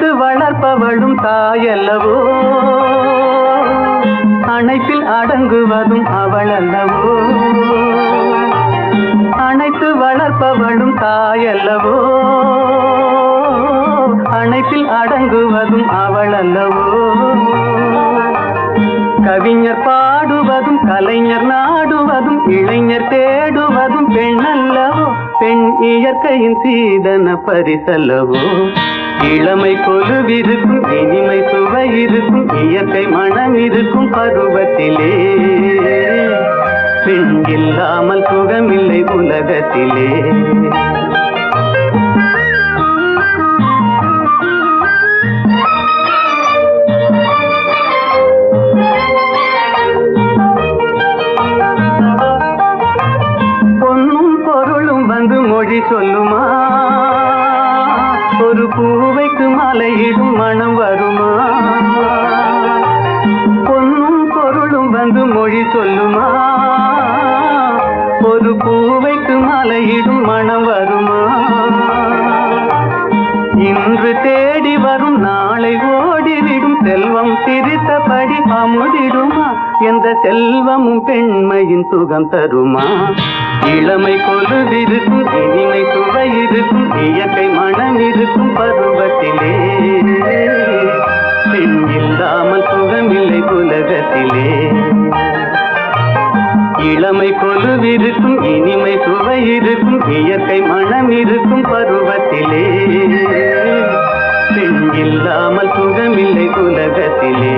வளர்த்து வளர்ப்பவளும் தாயல்லவோ? அனைத்தில் அடங்குவதும் அவளல்லவோ? அனைத்து வளர்ப்பவளும் தாயல்லவோ? அனைத்தில் அடங்குவதும் அவளல்லவோ? கவிஞர் பாடுவதும் கலைஞர் நாடுவதும் இயற்கையின் சீதன பரிசலவோ? இளமை கொலுவிருக்கும் இனிமை சுவை இருக்கும் இயற்கை மனம் இருக்கும் பருவத்திலே. பெண் இல்லாமல் சுகமில்லை உலகத்திலே. ஒரு பூவைக்கு மலையிடும் மனம் வருமா? பொன்னும் பொருளும் வந்து மொழி சொல்லுமா? ஒரு பூவைக்கு மலையிடும் மனம் வருமா? இன்று தேடி வரும் நாளை ஓடிவிடும் செல்வம் சிரித்தபடி அமுதிடுமா? எந்த செல்வமும் பெண்மையின் சுகம் தருமா? இளமை கொலுவிருக்கும் இனிமை சுவை இருக்கும் இயற்கை மனம் இருக்கும் பருவத்திலே. பெண் இல்லாமல் சுகமில்லை உலகத்திலே இளமை கொலுவிருக்கும் இனிமை சுவை இருக்கும் இயற்கை மனம் இருக்கும் பருவத்திலே. பெண் இல்லாமல் சுகமில்லை உலகத்திலே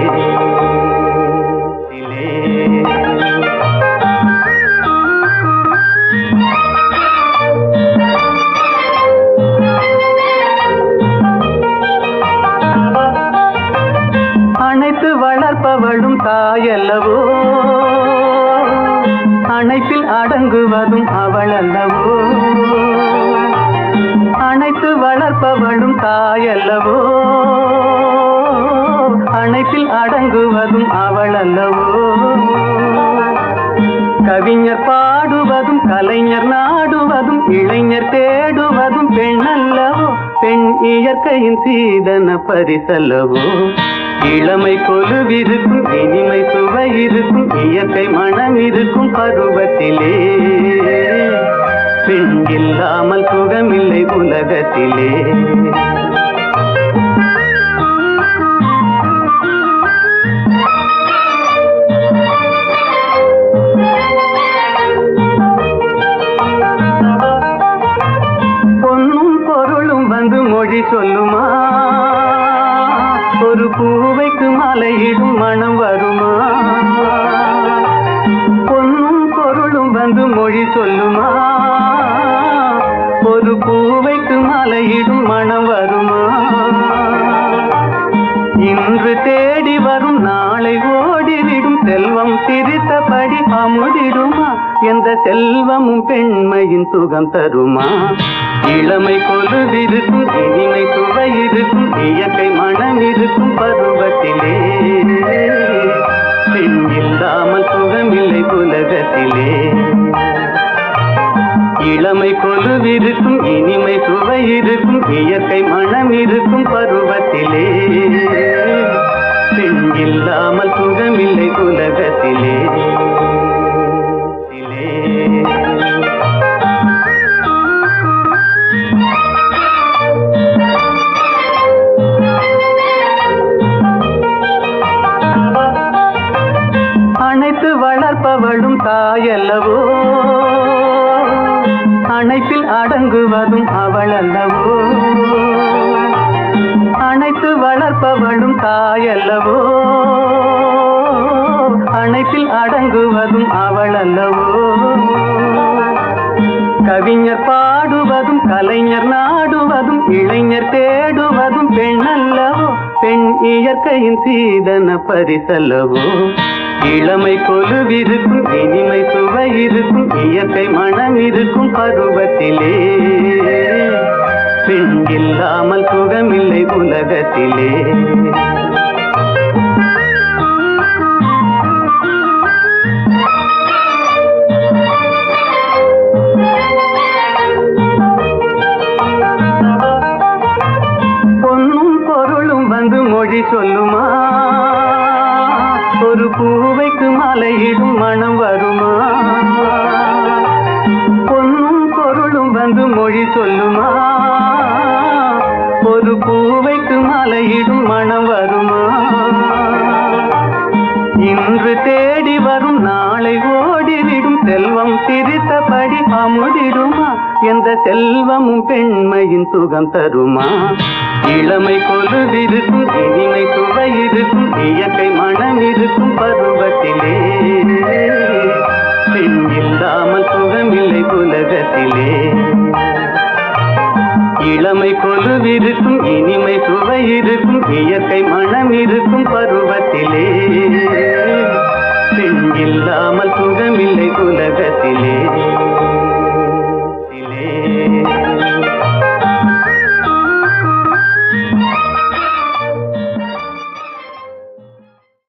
அவளும் தாயல்லவோ? அனைத்தில் அடங்குவதும் அவளல்லவோ? அனைத்து வளர்ப்பவளும் தாயல்லவோ? அனைத்தில் அடங்குவதும் அவளல்லவோ? கவிஞர் பாடுவதும் கலைஞர் நாடுவதும் இளைஞர் தேடுவதும் பெண் அல்லவோ பெண் இயற்கையின் சீதன பரிசல்லவோ? இளமை கொலுவிருக்கும் இனிமை சுவை இருக்கும் இயற்கை மனம் இருக்கும் பருவத்திலே. பெண் இல்லாமல் சுகமில்லை உலகத்திலே. மறந்து மொழி சொல்லுமா? ஒரு பூவைக்கு மலையிடும் மனம் வருமா? இன்று தேடி வரும் நாளை ஓடிவிடும் செல்வம் சிரித்தபடி அமுதிடுமா? எந்த செல்வமும் பெண்மையின் சுகம் தருமா? இளமை கொலுவிருக்கும் இனிமை சுவை இருக்கும் இயற்கை மனம் இருக்கும் பருவம் இளமை கொலுவிருக்கும் இனிமை சுவை இருக்கும் இயற்கை மனம் இருக்கும் பருவத்திலே. பெண் இல்லாமல் சுகமில்லை உலகத்திலே. அனைத்து வளர்ப்பவளும் தாயல்லவோ? அனைத்தில் அடங்குவதும் அவள் அல்லவோ அணைத்து வளர்ப்பவளும் தாயல்லவோ? அனைத்தில் அடங்குவதும் அவள் அல்லவோ கவிஞர் பாடுவதும் கலைஞர் நாடுவதும் இளைஞர் தேடுவதும் பெண் அல்லவோ பெண் இயற்கையின் சீதன பரிசல்லவோ? இளமை கொலுவிருக்கும் இனிமை சுவை இருக்கும் இயற்கை மனம் இருக்கும் பருவத்திலே. பெண் இல்லாமல் சுகமில்லை உலகத்திலே. பொன்னும் பொருளும் வந்து மொழி சொல்லுமா? ஒரு பூவைக்கு மலையிடும் மனம் வருமா? பொன்னும் பொருளும் வந்து மொழி சொல்லுமா? செல்வமும் பெண்மையின் சுகம் தருமா? இளமை கொலுவிருக்கும் இனிமை சுவை இருக்கும் இயற்கை மனம் இருக்கும் பருவத்திலே. பெண் இல்லாமல் சுகமில்லை உலகத்திலே. இளமை கொலுவிருக்கும் இனிமை சுவை இருக்கும் இயற்கை மனம் இருக்கும் பருவத்திலே. பெண் இல்லாமல் சுகமில்லை உலகத்திலே. Deus.